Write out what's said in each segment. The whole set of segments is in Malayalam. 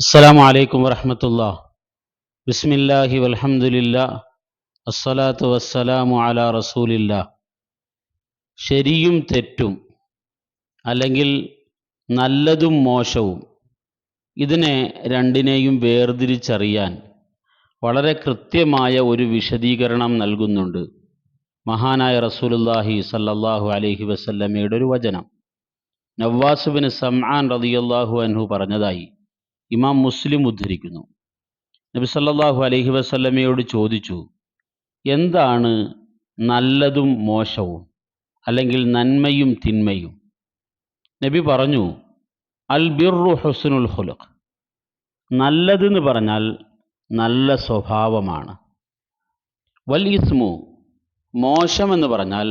അസ്സലാമു അലൈക്കും വറഹമത്തുള്ള ബിസ്മില്ലാഹി വൽഹമുല്ല അസ്സലാത്തു വസ്സലാമു അല റസൂലില്ല. ശരിയും തെറ്റും അല്ലെങ്കിൽ നല്ലതും മോശവും ഇതിനെ രണ്ടിനെയും വേർതിരിച്ചറിയാൻ വളരെ കൃത്യമായ ഒരു വിശദീകരണം നൽകുന്നുണ്ട് മഹാനായ റസൂലുല്ലാഹി സല്ലല്ലാഹു അലൈഹി വസല്ലമയുടെ ഒരു വചനം. നവാസുബിന് സമ്ആൻ റതിയല്ലാഹു അൻഹു പറഞ്ഞതായി. ഇമാം മുസ്ലിം ഉദ്ധരിക്കുന്നു. നബി സല്ലല്ലാഹു അലൈഹി വസല്ലമയോട് ചോദിച്ചു എന്താണ് നല്ലതും മോശവും അല്ലെങ്കിൽ നന്മയും തിന്മയും? നബി പറഞ്ഞു അൽ ബിർറു ഹുസനുൽ ഹുലഖ് നല്ലതെന്ന് പറഞ്ഞാൽ നല്ല സ്വഭാവമാണ്. വൽ ഇസ്മു മോശമെന്ന് പറഞ്ഞാൽ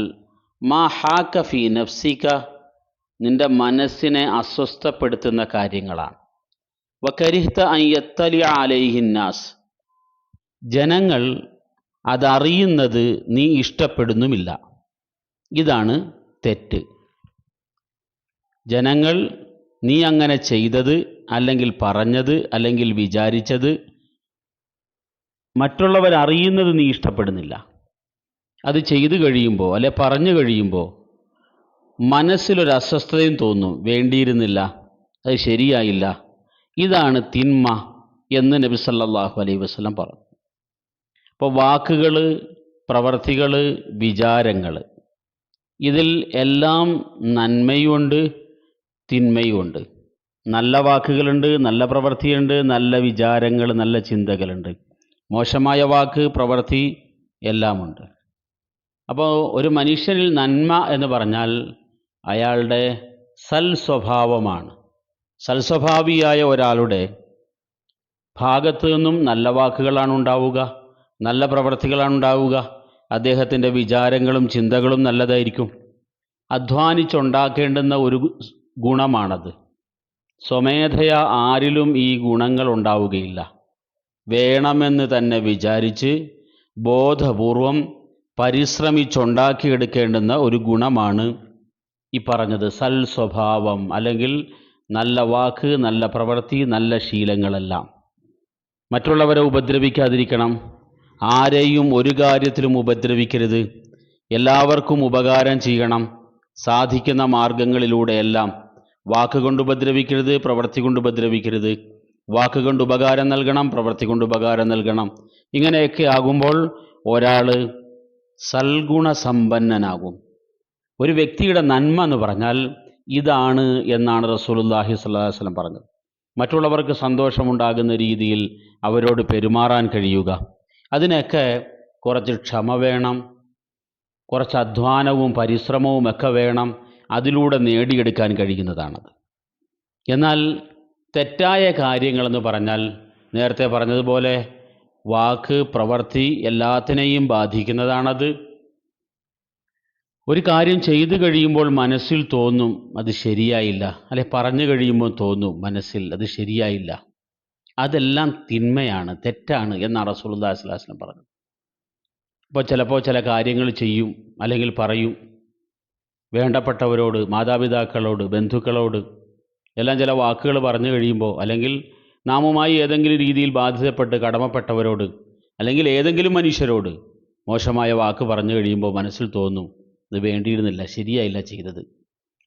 മാ ഹാക്കഫി നഫ്സിക നിന്റെ മനസ്സിനെ അസ്വസ്ഥപ്പെടുത്തുന്ന കാര്യങ്ങളാണ്. അലൈഹിന്നാസ് ജനങ്ങൾ അതറിയുന്നത് നീ ഇഷ്ടപ്പെടുന്നുമില്ല. ഇതാണ് തെറ്റ്. ജനങ്ങൾ നീ അങ്ങനെ ചെയ്തത് അല്ലെങ്കിൽ പറഞ്ഞത് അല്ലെങ്കിൽ വിചാരിച്ചത് മറ്റുള്ളവർ അറിയുന്നത് നീ ഇഷ്ടപ്പെടുന്നില്ല. അത് ചെയ്തു കഴിയുമ്പോൾ അല്ലെ പറഞ്ഞു കഴിയുമ്പോൾ മനസ്സിലൊരു അസ്വസ്ഥതയും തോന്നും. വേണ്ടിയിരുന്നില്ല. അത് ശരിയായില്ല. ഇതാണ് തിന്മ എന്ന് നബി സല്ലാഹു അലൈഹി വസ്ലം പറഞ്ഞു. അപ്പോൾ വാക്കുകൾ പ്രവർത്തികൾ വിചാരങ്ങൾ ഇതിൽ എല്ലാം നന്മയുമുണ്ട് തിന്മയുമുണ്ട്. നല്ല വാക്കുകളുണ്ട് നല്ല പ്രവൃത്തിയുണ്ട് നല്ല വിചാരങ്ങൾ നല്ല ചിന്തകളുണ്ട്. മോശമായ വാക്ക് പ്രവൃത്തി എല്ലാമുണ്ട്. അപ്പോൾ ഒരു മനുഷ്യനിൽ നന്മ എന്ന് പറഞ്ഞാൽ അയാളുടെ സൽ സ്വഭാവമാണ് സൽസ്വഭാവിയായ ഒരാളുടെ ഭാഗത്തു നിന്നും നല്ല വാക്കുകളാണ് ഉണ്ടാവുക നല്ല പ്രവൃത്തികളാണ് ഉണ്ടാവുക. അദ്ദേഹത്തിന്റെ വിചാരങ്ങളും ചിന്തകളും നല്ലതായിരിക്കും. അധ്വാനിച്ചുണ്ടാക്കേണ്ടുന്ന ഒരു ഗുണമാണത്. സ്വമേധയ ആരിലും ഈ ഗുണങ്ങൾ ഉണ്ടാവുകയില്ല. വേണമെന്ന് തന്നെ വിചാരിച്ച് ബോധപൂർവം പരിശ്രമിച്ചുണ്ടാക്കിയെടുക്കേണ്ടുന്ന ഒരു ഗുണമാണ് ഈ പറഞ്ഞത് സൽസ്വഭാവം അല്ലെങ്കിൽ നല്ല വാക്ക് നല്ല പ്രവൃത്തി നല്ല ശീലങ്ങളെല്ലാം. മറ്റുള്ളവരെ ഉപദ്രവിക്കാതിരിക്കണം. ആരെയും ഒരു കാര്യത്തിലും ഉപദ്രവിക്കരുത്. എല്ലാവർക്കും ഉപകാരം ചെയ്യണം. സാധിക്കുന്ന മാർഗങ്ങളിലൂടെയെല്ലാം. വാക്കുകൊണ്ട് ഉപദ്രവിക്കരുത് പ്രവൃത്തി കൊണ്ട് ഉപദ്രവിക്കരുത്. വാക്കുകൊണ്ട് ഉപകാരം നൽകണം പ്രവൃത്തി കൊണ്ട് ഉപകാരം നൽകണം. ഇങ്ങനെയൊക്കെ ആകുമ്പോൾ ഒരാൾ സൽഗുണസമ്പന്നനാകും. ഒരു വ്യക്തിയുടെ നന്മ എന്ന് പറഞ്ഞാൽ ഇതാണ് എന്നാണ് റസൂലുല്ലാഹി സ്വല്ലല്ലാഹി വസല്ലം പറഞ്ഞത്. മറ്റുള്ളവർക്ക് സന്തോഷമുണ്ടാകുന്ന രീതിയിൽ അവരോട് പെരുമാറാൻ കഴിയുക. അതിനൊക്കെ കുറച്ച് ക്ഷമ വേണം. കുറച്ച് അധ്വാനവും പരിശ്രമവും ഒക്കെ വേണം. അതിലൂടെ നേടിയെടുക്കാൻ കഴിയുന്നതാണത്. എന്നാൽ തെറ്റായ കാര്യങ്ങളെന്ന് പറഞ്ഞാൽ നേരത്തെ പറഞ്ഞതുപോലെ വാക്ക് പ്രവൃത്തി എല്ലാത്തിനെയും ബാധിക്കുന്നതാണത്. ഒരു കാര്യം ചെയ്തു കഴിയുമ്പോൾ മനസ്സിൽ തോന്നും അത് ശരിയായില്ല. അല്ലെ പറഞ്ഞു കഴിയുമ്പോൾ തോന്നും മനസ്സിൽ അത് ശരിയായില്ല. അതെല്ലാം തിന്മയാണ് തെറ്റാണ് എന്നാണ് അലൈഹി വസല്ലം പറഞ്ഞത്. അപ്പോൾ ചിലപ്പോൾ ചില കാര്യങ്ങൾ ചെയ്യും അല്ലെങ്കിൽ പറയും. വേണ്ടപ്പെട്ടവരോട് മാതാപിതാക്കളോട് ബന്ധുക്കളോട് എല്ലാം ചില വാക്കുകൾ പറഞ്ഞു കഴിയുമ്പോൾ അല്ലെങ്കിൽ നാമുമായി ഏതെങ്കിലും രീതിയിൽ ബാധിതപ്പെട്ട് കടമപ്പെട്ടവരോട് അല്ലെങ്കിൽ ഏതെങ്കിലും മനുഷ്യരോട് മോശമായ വാക്ക് പറഞ്ഞു കഴിയുമ്പോൾ മനസ്സിൽ തോന്നും ഇത് വേണ്ടിയിരുന്നില്ല ശരിയായില്ല ചെയ്തത്.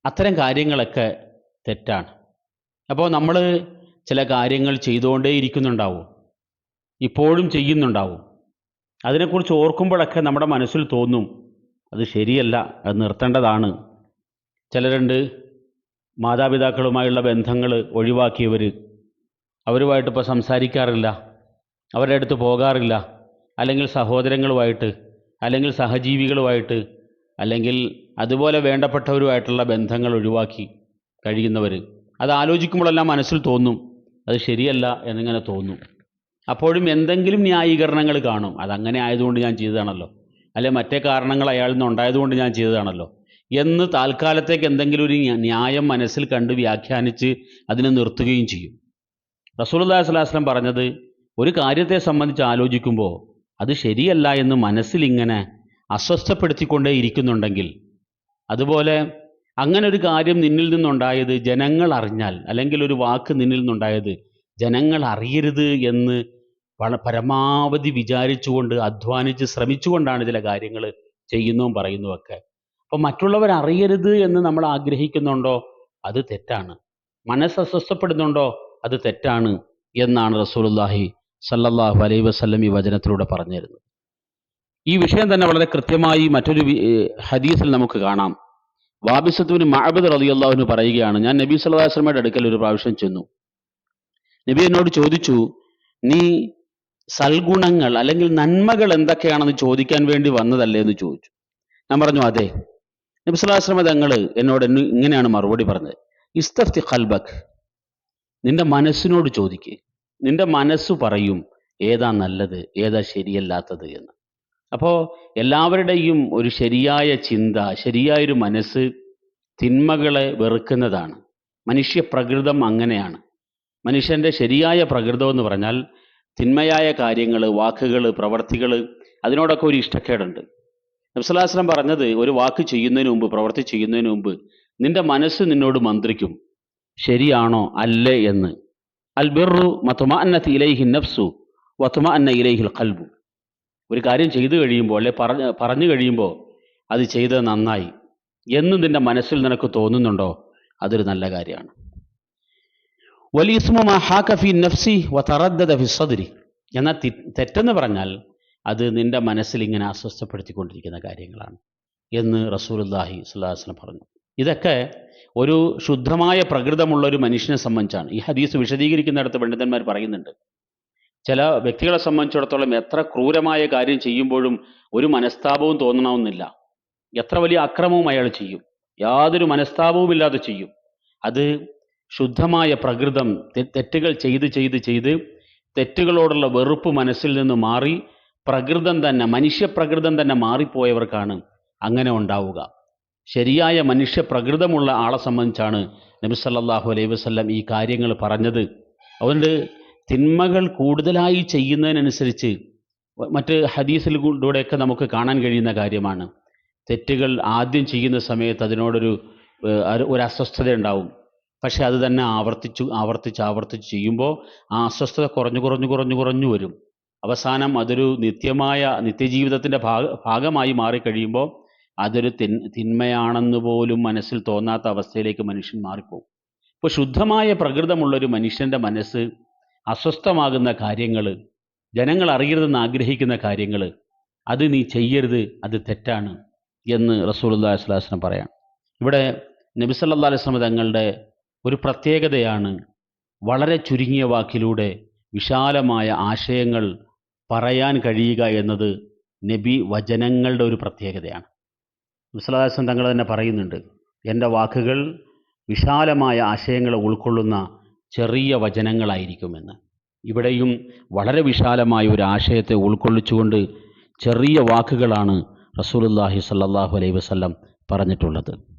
അത്തരം കാര്യങ്ങളൊക്കെ തെറ്റാണ്. അപ്പോൾ നമ്മൾ ചില കാര്യങ്ങൾ ചെയ്തുകൊണ്ടേ ഇരിക്കുന്നുണ്ടാവും. ഇപ്പോഴും ചെയ്യുന്നുണ്ടാവും. അതിനെക്കുറിച്ച് ഓർക്കുമ്പോഴൊക്കെ നമ്മുടെ മനസ്സിൽ തോന്നും അത് ശരിയല്ല അത് നിർത്തേണ്ടതാണ്. ചിലരുണ്ട് മാതാപിതാക്കളുമായുള്ള ബന്ധങ്ങൾ ഒഴിവാക്കിയവർ അവരുമായിട്ട് ഇപ്പോൾ സംസാരിക്കാറില്ല അവരുടെ അടുത്ത് പോകാറില്ല. അല്ലെങ്കിൽ സഹോദരങ്ങളുമായിട്ട് അല്ലെങ്കിൽ സഹജീവികളുമായിട്ട് അല്ലെങ്കിൽ അതുപോലെ വേണ്ടപ്പെട്ടവരുമായിട്ടുള്ള ബന്ധങ്ങൾ ഒഴിവാക്കി കഴിയുന്നവർ അത് ആലോചിക്കുമ്പോഴെല്ലാം മനസ്സിൽ തോന്നും അത് ശരിയല്ല എന്നിങ്ങനെ തോന്നും. അപ്പോഴും എന്തെങ്കിലും ന്യായീകരണങ്ങൾ കാണും. അതങ്ങനെ ആയതുകൊണ്ട് ഞാൻ ചെയ്തതാണല്ലോ. അല്ലെ മറ്റേ കാരണങ്ങൾ അയാളിൽ നിന്ന് ഉണ്ടായതുകൊണ്ട് ഞാൻ ചെയ്തതാണല്ലോ. എന്ന് താൽക്കാലത്തേക്ക് എന്തെങ്കിലും ഒരു ന്യായം മനസ്സിൽ കണ്ട് വ്യാഖ്യാനിച്ച് അതിനെ നിർത്തുകയും ചെയ്യും. അലൈഹി വസല്ലം പറഞ്ഞത് ഒരു കാര്യത്തെ സംബന്ധിച്ച് ആലോചിക്കുമ്പോൾ അത് ശരിയല്ല എന്ന് മനസ്സിലിങ്ങനെ അസ്വസ്ഥപ്പെടുത്തിക്കൊണ്ടേ ഇരിക്കുന്നുണ്ടെങ്കിൽ അതുപോലെ അങ്ങനെ ഒരു കാര്യം നിന്നിൽ നിന്നുണ്ടായത് ജനങ്ങൾ അറിഞ്ഞാൽ അല്ലെങ്കിൽ ഒരു വാക്ക് നിന്നിൽ നിന്നുണ്ടായത് ജനങ്ങൾ അറിയരുത് എന്ന് പരമാവധി വിചാരിച്ചുകൊണ്ട് അധ്വാനിച്ച് ശ്രമിച്ചുകൊണ്ടാണ് ചില കാര്യങ്ങൾ ചെയ്യുന്നതും പറയുന്നതുമൊക്കെ അപ്പം മറ്റുള്ളവർ അറിയരുത് എന്ന് നമ്മൾ ആഗ്രഹിക്കുന്നുണ്ടോ? അത് തെറ്റാണ്. മനസ്സ് അസ്വസ്ഥപ്പെടുന്നുണ്ടോ അത് തെറ്റാണ് എന്നാണ് റസൂലുള്ളാഹി സല്ലല്ലാഹു അലൈഹി വസല്ലം ഈ വചനത്തിലൂടെ പറഞ്ഞു തരുന്നത് ഈ വിഷയം തന്നെ വളരെ കൃത്യമായി മറ്റൊരു ഹദീസിൽ നമുക്ക് കാണാം. വാബിസത്തുവിന് മഅബദ് റളിയല്ലാഹുവിന് പറയുകയാണ് ഞാൻ നബി വസല്ലമയുടെ അടുക്കൽ ഒരു പ്രാവശ്യം ചെന്നു. നബി എന്നോട് ചോദിച്ചു നീ സൽഗുണങ്ങൾ അല്ലെങ്കിൽ നന്മകൾ എന്തൊക്കെയാണെന്ന് ചോദിക്കാൻ വേണ്ടി വന്നതല്ലേ എന്ന് ചോദിച്ചു. ഞാൻ പറഞ്ഞു അതെ. നബി അലൈഹി തങ്ങൾ എന്നോട് എന്നെ ഇങ്ങനെയാണ് മറുപടി പറഞ്ഞത്. ഇസ്തഫ്തി ഖൽബക്. നിന്റെ മനസ്സിനോട് ചോദിക്ക്. നിന്റെ മനസ്സ് പറയും ഏതാ നല്ലത്? ഏതാ ശരിയല്ലാത്തത്? എന്ന്. അപ്പോൾ എല്ലാവരുടെയും ഒരു ശരിയായ ചിന്ത ശരിയായൊരു മനസ്സ് തിന്മകളെ വെറുക്കുന്നതാണ്. മനുഷ്യ പ്രകൃതം അങ്ങനെയാണ്. മനുഷ്യന്റെ ശരിയായ പ്രകൃതം എന്ന് പറഞ്ഞാൽ തിന്മയായ കാര്യങ്ങൾ വാക്കുകൾ പ്രവർത്തികൾ അതിനോടൊക്കെ ഒരു ഇഷ്ടക്കേടുണ്ട്. നബ്സലാസ്ലം പറഞ്ഞത് ഒരു വാക്ക് ചെയ്യുന്നതിന് മുമ്പ് പ്രവർത്തി ചെയ്യുന്നതിന് മുമ്പ് നിന്റെ മനസ്സ് നിന്നോട് മന്ത്രിക്കും. ശരിയാണോ? അല്ലേ? എന്ന്. അൽബിറു മത്തുമാ അന്നത്ത് ഇലൈഹി നഫ്സു വത്തുമ അന്ന ഇലൈഹിൽ കൽബു ഒരു കാര്യം ചെയ്തു കഴിയുമ്പോൾ അല്ലെ പറഞ്ഞ് പറഞ്ഞു കഴിയുമ്പോൾ അത് ചെയ്തത് നന്നായി എന്ന് നിന്റെ മനസ്സിൽ നിനക്ക് തോന്നുന്നുണ്ടോ? അതൊരു നല്ല കാര്യമാണ്. വലിയസ്മു ഹാക്കഫി നഫ്സി വ ഫി സദ്രി. എന്നാൽ തെറ്റെന്ന് പറഞ്ഞാൽ അത് നിന്റെ മനസ്സിൽ ഇങ്ങനെ അസ്വസ്ഥപ്പെടുത്തിക്കൊണ്ടിരിക്കുന്ന കാര്യങ്ങളാണ് എന്ന് റസൂലുല്ലാഹി സ്വല്ലാസ്ലം പറഞ്ഞു. ഇതൊക്കെ ഒരു ശുദ്ധമായ പ്രകൃതമുള്ള ഒരു മനുഷ്യനെ സംബന്ധിച്ചാണ്. ഈ ഹദീസ് വിശദീകരിക്കുന്നിടത്ത് പണ്ഡിതന്മാർ പറയുന്നുണ്ട്. ചില വ്യക്തികളെ സംബന്ധിച്ചിടത്തോളം എത്ര ക്രൂരമായ കാര്യം ചെയ്യുമ്പോഴും ഒരു മനസ്താപവും തോന്നണമെന്നില്ല. എത്ര വലിയ അക്രമവും അയാൾ ചെയ്യും. യാതൊരു മനസ്താപവും ഇല്ലാതെ ചെയ്യും. അത് ശുദ്ധമായ പ്രകൃതം തെറ്റുകൾ ചെയ്ത് ചെയ്ത് ചെയ്ത് തെറ്റുകളോടുള്ള വെറുപ്പ് മനസ്സിൽ നിന്ന് മാറി പ്രകൃതം തന്നെ മനുഷ്യപ്രകൃതം തന്നെ മാറിപ്പോയവർക്കാണ് അങ്ങനെ ഉണ്ടാവുക. ശരിയായ മനുഷ്യ പ്രകൃതമുള്ള ആളെ സംബന്ധിച്ചാണ് നബി സല്ലല്ലാഹു അലൈഹി ഈ കാര്യങ്ങൾ പറഞ്ഞത്. അതുകൊണ്ട് തിന്മകൾ കൂടുതലായി ചെയ്യുന്നതിനനുസരിച്ച് മറ്റ് ഹദീസിലൂടെയൊക്കെ നമുക്ക് കാണാൻ കഴിയുന്ന കാര്യമാണ്. തെറ്റുകൾ ആദ്യം ചെയ്യുന്ന സമയത്ത് അതിനോടൊരു ഒരു- അസ്വസ്ഥത ഉണ്ടാവും. പക്ഷെ അത് തന്നെ ആവർത്തിച്ചു ആവർത്തിച്ച് ആവർത്തിച്ച് ചെയ്യുമ്പോൾ ആ അസ്വസ്ഥത കുറഞ്ഞു കുറഞ്ഞു കുറഞ്ഞു കുറഞ്ഞു വരും. അവസാനം അതൊരു നിത്യമായ നിത്യജീവിതത്തിന്റെ ഭാഗ ഭാഗമായി മാറിക്കഴിയുമ്പോൾ അതൊരു തിൻ തിന്മയാണെന്ന് പോലും മനസ്സിൽ തോന്നാത്ത അവസ്ഥയിലേക്ക് മനുഷ്യൻ മാറിപ്പോകും. ഇപ്പോൾ ശുദ്ധമായ പ്രകൃതമുള്ളൊരു മനുഷ്യന്റെ മനസ്സ് അസ്വസ്ഥമാകുന്ന കാര്യങ്ങൾ ജനങ്ങൾ അറിയരുതെന്ന് ആഗ്രഹിക്കുന്ന കാര്യങ്ങൾ അത് നീ ചെയ്യരുത് അത് തെറ്റാണ് എന്ന് റസൂലുല്ലാ വസ്ലാസ്ലം പറയാം. ഇവിടെ നബി സല്ലല്ലാഹു അലൈഹി തങ്ങളുടെ ഒരു പ്രത്യേകതയാണ് വളരെ ചുരുങ്ങിയ വാക്കിലൂടെ വിശാലമായ ആശയങ്ങൾ പറയാൻ കഴിയുക എന്നത് നബി വചനങ്ങളുടെ ഒരു പ്രത്യേകതയാണ്. വിശ്വലാസം തങ്ങൾ തന്നെ പറയുന്നുണ്ട് എന്റെ വാക്കുകൾ വിശാലമായ ആശയങ്ങളെ ഉൾക്കൊള്ളുന്ന ചെറിയ വചനങ്ങളായിരിക്കുമെന്ന്. ഇവിടെയും വളരെ വിശാലമായ ഒരു ആശയത്തെ ഉൾക്കൊള്ളിച്ചുകൊണ്ട് ചെറിയ വാക്കുകളാണ് റസൂലുള്ളാഹി സല്ലാഹു അലൈഹി വസല്ലം പറഞ്ഞിട്ടുള്ളത്.